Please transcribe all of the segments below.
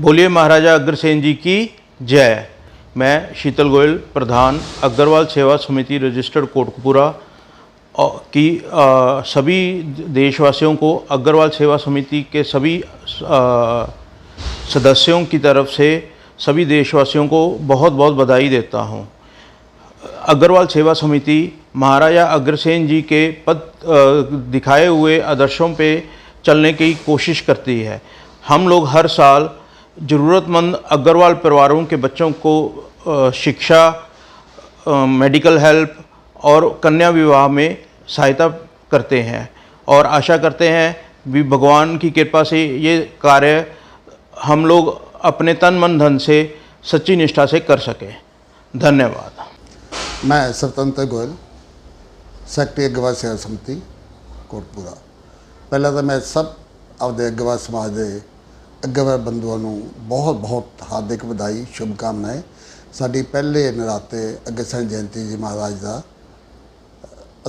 बोलिए महाराजा अग्रसेन जी की जय। मैं शीतल गोयल, प्रधान अग्रवाल सेवा समिति रजिस्टर्ड कोटकपुरा की सभी देशवासियों को अग्रवाल सेवा समिति के सभी सदस्यों की तरफ़ से सभी देशवासियों को बहुत बहुत बधाई देता हूँ। अग्रवाल सेवा समिति महाराजा अग्रसेन जी के पद दिखाए हुए आदर्शों पे चलने की कोशिश करती है। हम लोग हर साल ज़रूरतमंद अग्रवाल परिवारों के बच्चों को शिक्षा मेडिकल हेल्प और कन्या विवाह में सहायता करते हैं और आशा करते हैं भी भगवान की कृपा से ये कार्य हम लोग अपने तन मन धन से सच्ची निष्ठा से कर सकें। धन्यवाद। मैं स्वतंत्र गोयल सेक्टरी अगवा सेवा समिति, कोटपुरा। पहला तो मैं सब अपने अगवा समाज के ਅਗਵਾ ਬੰਦੂਆਂ ਨੂੰ ਬਹੁਤ ਬਹੁਤ ਹਾਰਦਿਕ ਵਧਾਈ ਸ਼ੁਭ ਕਾਮਨਾएं ਸਾਡੀ ਪਹਿਲੇ ਨਰਾਤੇ ਅਗਸਨ ਜਯੰਤੀ ਜੀ ਮਹਾਰਾਜ ਦਾ,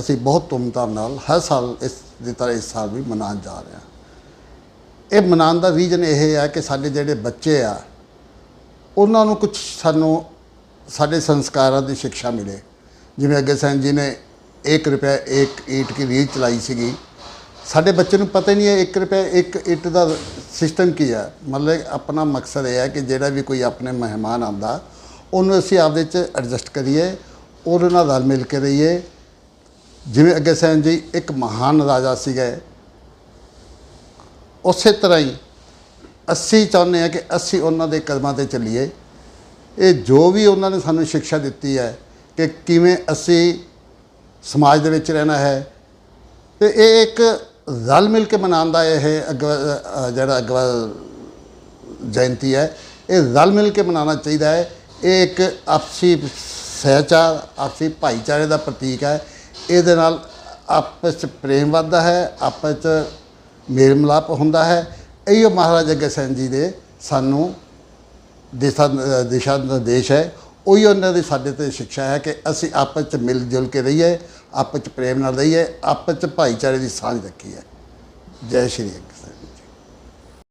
ਅਸੀਂ ਬਹੁਤ ਧੂਮਧਾਮ ਨਾਲ ਹਰ ਸਾਲ ਇਸ ਦੀ ਤਰ੍ਹਾਂ ਇਸ ਸਾਲ ਵੀ ਮਨਾਉਣ ਜਾ ਰਹੇ ਹਾਂ। ਇਹ ਮਨਾਉਣ ਦਾ ਰੀਜਨ ਇਹ ਹੈ ਕਿ ਸਾਡੇ ਜਿਹੜੇ ਬੱਚੇ ਆ, ਉਹਨਾਂ ਨੂੰ ਕੁਝ ਸਾਨੂੰ ਸਾਡੇ ਸੰਸਕਾਰਾਂ ਦੀ ਸਿੱਖਿਆ ਮਿਲੇ। ਜਿਵੇਂ ਅੱਗੇ ਸੈਨ ਜੀ ਨੇ 1 ਰੁਪਏ 1 ਈਟ ਕੀ ਰੀਲ ਚਲਾਈ ਸੀਗੀ। ਸਾਡੇ ਬੱਚੇ ਨੂੰ ਪਤਾ ਹੀ ਨਹੀਂ ਹੈ 1 ਰੁਪਏ 1 ਈਟ ਦਾ ਸਿਸਟਮ ਕੀ ਹੈ ਮਤਲਬ ਆਪਣਾ ਮਕਸਦ ਇਹ ਹੈ ਕਿ ਜਿਹੜਾ ਵੀ ਕੋਈ ਆਪਣੇ ਮਹਿਮਾਨ ਆਉਂਦਾ, ਉਹਨੂੰ ਅਸੀਂ ਆਪਦੇ ਚ ਐਡਜਸਟ ਕਰੀਏ, ਉਹਦੇ ਨਾਲ ਰਲ ਮਿਲ ਕੇ ਰਹੀਏ। ਜਿਵੇਂ ਅੱਗੇ ਸੈਨ ਜੀ, ਇੱਕ ਮਹਾਨ ਰਾਜਾ ਸੀਗੇ। ਉਸੇ ਤਰ੍ਹਾਂ ਹੀ ਅਸੀਂ ਚਾਹੁੰਦੇ ਹਾਂ ਕਿ ਅਸੀਂ ਉਹਨਾਂ ਦੇ ਕਦਮਾਂ ਤੇ ਚੱਲੀਏ। ਇਹ ਜੋ ਵੀ ਉਹਨਾਂ ਨੇ ਸਾਨੂੰ ਸਿੱਖਿਆ ਦਿੱਤੀ ਹੈ ਕਿ ਕਿਵੇਂ ਅਸੀਂ ਸਮਾਜ ਦੇ ਵਿੱਚ ਰਹਿਣਾ ਹੈ। ਤੇ ਇਹ ਇੱਕ ਰਲ ਮਿਲ ਕੇ ਮਨਾਉਣ ਦਾ ਇਹ ਅਗਵਾ ਜਿਹੜਾ ਅਗਵਾ ਜਯੰਤੀ ਹੈ, ਇਹ ਰਲ ਮਿਲ ਕੇ ਮਨਾਉਣਾ ਚਾਹੀਦਾ ਹੈ। ਇਹ ਇੱਕ ਆਪਸੀ ਸਹਿਚਾਰ, ਆਪਸੀ ਭਾਈਚਾਰੇ ਦਾ ਪ੍ਰਤੀਕ ਹੈ। ਇਹਦੇ ਨਾਲ ਆਪਸ 'ਚ ਪ੍ਰੇਮ ਵੱਧਦਾ ਹੈ, ਆਪਸ 'ਚ ਮੇਲ ਮਿਲਾਪ ਹੁੰਦਾ ਹੈ। ਇਹੋ ਮਹਾਰਾਜਾ ਅੱਗੇ ਜੀ ਦੇ ਸਾਨੂੰ ਦਿਸ਼ਾ ਦਿਸ਼ਾ ਨਿਰਦੇਸ਼ ਹੈ। ਉਹੀ ਉਹਨਾਂ ਦੀ ਸਾਡੇ ਤੇ ਸਿੱਖਿਆ ਹੈ ਕਿ ਅਸੀਂ ਆਪਸ ਚ ਮਿਲ ਜੁਲ ਕੇ ਰਹੀਏ, ਆਪਸ ਚ ਪ੍ਰੇਮ ਨਾਲ ਰਹੀਏ, ਆਪਸ ਚ ਭਾਈਚਾਰੇ ਦੀ ਸਾਂਝ ਰੱਖੀਏ। ਜੈ ਸ਼੍ਰੀ ਅਕਾਲ।